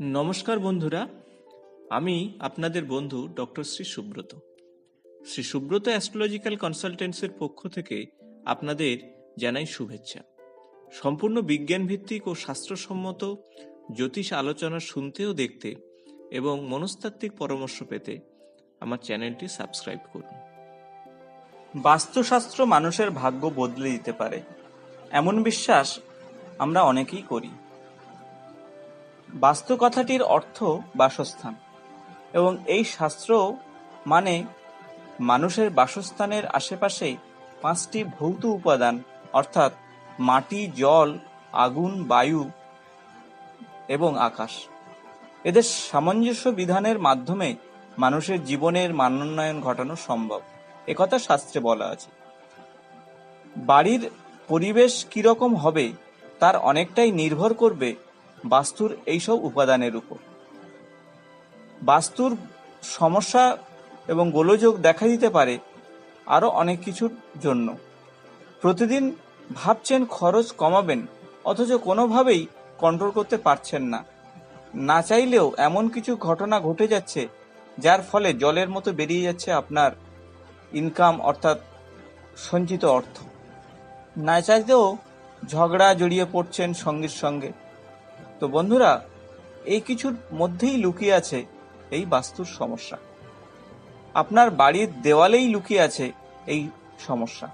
নমস্কার বন্ধুরা, আমি আপনাদের বন্ধু ডক্টর শ্রী সুব্রত। শ্রী সুব্রত অ্যাস্ট্রোলজিক্যাল কনসালটেন্সির পক্ষ থেকে আপনাদের জানাই শুভেচ্ছা। সম্পূর্ণ বিজ্ঞান ভিত্তিক ও শাস্ত্রসম্মত জ্যোতিষ আলোচনা শুনতে ও দেখতে এবং মনস্তাত্ত্বিক পরামর্শ পেতে আমার চ্যানেলটি সাবস্ক্রাইব করুন। বাস্তুশাস্ত্র মানুষের ভাগ্য বদলে দিতে পারে, এমন বিশ্বাস আমরা অনেকেই করি। বাস্তু কথাটির অর্থ বাসস্থান। এবং এই শাস্ত্র মানে মানুষের বাসস্থানের আশেপাশে পাঁচটি ভৌত উপাদান, অর্থাৎ মাটি, জল, আগুন, বায়ু এবং আকাশ। এদের সামঞ্জস্য বিধানের মাধ্যমে মানুষের জীবনের মানোন্নয়ন ঘটানো সম্ভব। একথা শাস্ত্রে বলা আছে। বাড়ির পরিবেশ কীরকম হবে, তার অনেকটাই নির্ভর করবে বাস্তুর এইসব উপাদানের উপর। বাস্তুর সমস্যা এবং গোলযোগ দেখা দিতে পারে আরও অনেক কিছুর জন্য। প্রতিদিন ভাবছেন খরচ কমাবেন, অথচ কোনোভাবেই কন্ট্রোল করতে পারছেন না। না চাইলেও এমন কিছু ঘটনা ঘটে যাচ্ছে, যার ফলে জলের মতো বেরিয়ে যাচ্ছে আপনার ইনকাম, অর্থাৎ সঞ্চিত অর্থ। না চাইতেও ঝগড়া জড়িয়ে পড়ছেন সঙ্গীর সঙ্গে। তো বন্ধুরা, এই কিছুর মধ্যেই লুকিয়ে আছে এই বাস্তুর সমস্যা। আপনার বাড়ির দেওয়ালেই লুকিয়ে আছে এই সমস্যা।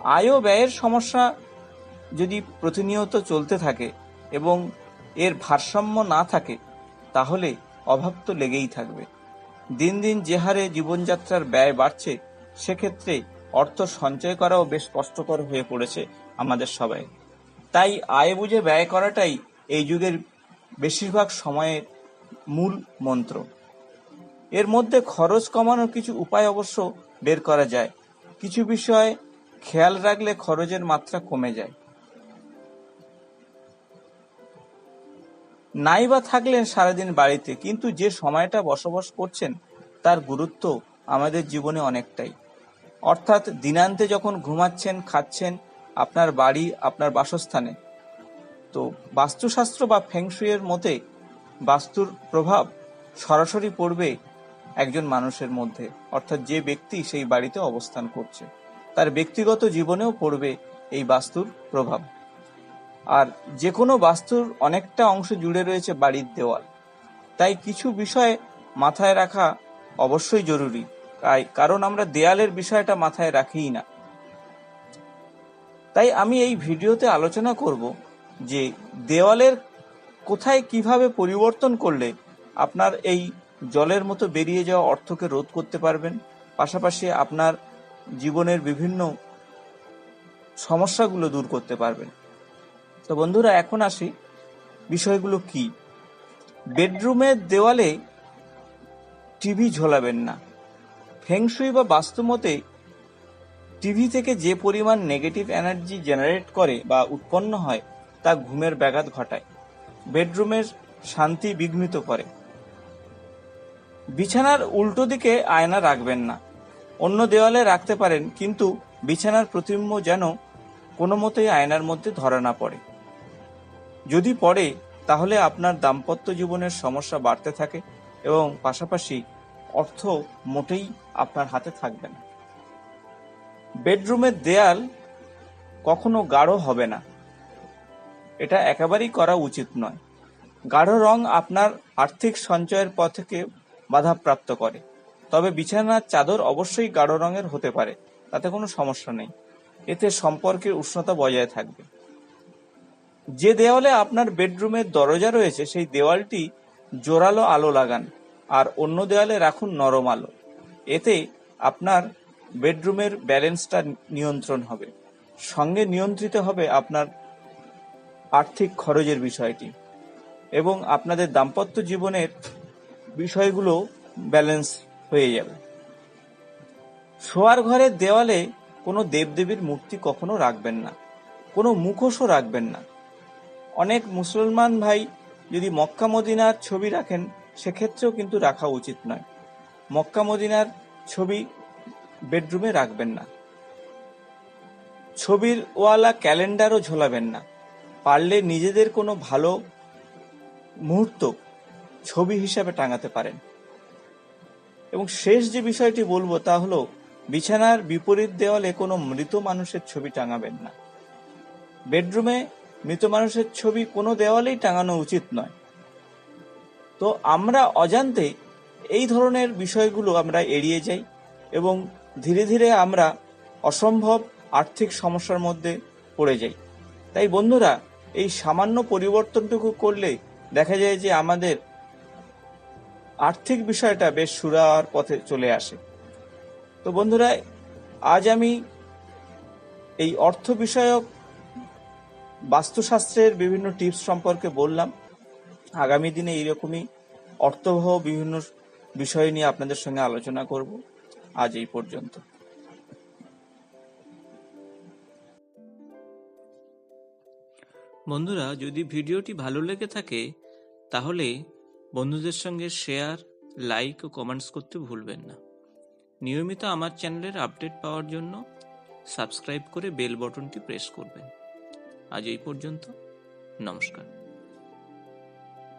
আয় ব্যয়ের সমস্যা যদি প্রতিনিয়ত চলতে থাকে এবং এর ভারসাম্য না থাকে, তাহলে অভাব তো লেগেই থাকবে। দিন দিন যে হারে জীবনযাত্রার ব্যয় বাড়ছে, সেক্ষেত্রে অর্থ সঞ্চয় করাও বেশ কষ্টকর হয়ে পড়েছে আমাদের সবাই। তাই আয় বুঝে ব্যয় করাটাই এই যুগের বেশিরভাগ সময়ের মূল মন্ত্র। এর মধ্যে খরচ কমানোর কিছু উপায় অবশ্য বের করা যায়। কিছু বিষয় খেয়াল রাখলে খরচের মাত্রা কমে যায়। নাই বা থাকলেন সারাদিন বাড়িতে, কিন্তু যে সময়টা বসবাস করছেন, তার গুরুত্ব আমাদের জীবনে অনেকটাই। অর্থাৎ দিনান্তে যখন ঘুমাচ্ছেন, খাচ্ছেন আপনার বাড়ি, আপনার বাসস্থানে। তো বাস্তুশাস্ত্র বা ফেংশুয়ের মতে বাস্তুর প্রভাব সরাসরি পড়বে একজন মানুষের মধ্যে, অর্থাৎ যে ব্যক্তি সেই বাড়িতে অবস্থান করছে। তার ব্যক্তিগত জীবনেও পড়বে এই বাস্তুর প্রভাব। আর যে কোনো বাস্তুর অনেকটা অংশ জুড়ে রয়েছে বাড়ির দেওয়াল। তাই কিছু বিষয় মাথায় রাখা অবশ্যই জরুরি। কারণ আমরা দেয়ালের বিষয়টা মাথায় রাখিই না। তাই আমি এই ভিডিওতে আলোচনা করব যে দেওয়ালের কোথায় কীভাবে পরিবর্তন করলে আপনার এই জলের মতো বেরিয়ে যাওয়া অর্থকে রোধ করতে পারবেন। পাশাপাশি আপনার জীবনের বিভিন্ন সমস্যাগুলো দূর করতে পারবেন। তো বন্ধুরা, এখন আসি বিষয়গুলো কি? বেডরুমের দেওয়ালে টিভি ঝোলাবেন না। ফেংশুই বা বাস্তু বাস্তুমতে টিভি থেকে যে পরিমাণ নেগেটিভ এনার্জি জেনারেট করে বা উৎপন্ন হয়, তা ঘুমের ব্যাঘাত ঘটায়। বেডরুমের শান্তি বিঘ্নিত করে। বিছানার উল্টো দিকে আয়না রাখবেন না। অন্য দেওয়ালে রাখতে পারেন, কিন্তু বিছানার প্রতিম্ব যেন কোনো মতেই আয়নার মধ্যে ধরা না পড়ে। যদি পড়ে, তাহলে আপনার দাম্পত্য জীবনের সমস্যা বাড়তে থাকে এবং পাশাপাশি অর্থ মোটেই আপনার হাতে থাকবে না। বেডরুমের দেয়াল কখনো গাঢ় হবে না। এটা একেবারেই করা উচিত নয়। গাঢ় রং আপনার আর্থিক সঞ্চয়ের পথকে বাধাপ্রাপ্ত করে। তবে বিছানার চাদর অবশ্যই গাঢ় রঙের হতে পারে, তাতে কোনো সমস্যা নেই। এতে সম্পর্কের উষ্ণতা বজায় থাকবে। যে দেওয়ালে আপনার বেডরুমের দরজা রয়েছে, সেই দেওয়ালটি জোরালো আলো লাগান, আর অন্য দেওয়ালে রাখুন নরম আলো। এতে আপনার বেডরুমের ব্যালেন্সটা নিয়ন্ত্রণ হবে। সঙ্গে নিয়ন্ত্রিত হবে আপনার আর্থিক খরচের বিষয়টি এবং আপনাদের দাম্পত্য জীবনের বিষয়গুলো ব্যালেন্স হয়ে যাবে। শোয়ার ঘরের দেওয়ালে কোনো দেবদেবীর মূর্তি কখনো রাখবেন না, কোনো মুখোশও রাখবেন না। অনেক মুসলমান ভাই যদি মক্কা মদিনার ছবি রাখেন, সেক্ষেত্রেও কিন্তু রাখা উচিত নয়। মক্কা মদিনার ছবি বেডরুমে রাখবেন না। ছবির ওয়ালা ক্যালেন্ডারও ঝোলাবেন না। পারলে নিজেদের কোনো ভালো মুহূর্ত ছবি হিসাবে টাঙাতে পারেন। এবং শেষ যে বিষয়টি বলব তা হলো, বিছানার বিপরীত দেওয়ালে কোনো মৃত মানুষের ছবি টাঙাবেন না। বেডরুমে মৃত মানুষের ছবি কোনো দেওয়ালেই টাঙানো উচিত নয়। তো আমরা অজান্তে এই ধরনের বিষয়গুলো আমরা এড়িয়ে যাই এবং ধীরে ধীরে আমরা অসম্ভব আর্থিক সমস্যার মধ্যে পড়ে যাই। তাই বন্ধুরা, এই সামান্য পরিবর্তনটুকু করলে দেখা যায় যে আমাদের আর্থিক বিষয়টা বেশ সুরার পথে চলে আসে। তো বন্ধুরা, আজ আমি এই অর্থ বিষয়ক বাস্তুশাস্ত্রের বিভিন্ন টিপস সম্পর্কে বললাম। আগামী দিনে এইরকমই অর্থবহ বিভিন্ন বিষয় নিয়ে আপনাদের সঙ্গে আলোচনা করব। আজ এই পর্যন্ত। বন্ধুরা, যদি ভিডিওটি ভালো লেগে থাকে, তাহলে বন্ধুদের সঙ্গে শেয়ার, লাইক ও কমেন্টস করতে ভুলবেন না। নিয়মিত আমার চ্যানেলের আপডেট পাওয়ার জন্য সাবস্ক্রাইব করে বেল বটনটি প্রেস করবেন। আজ এই পর্যন্ত, নমস্কার।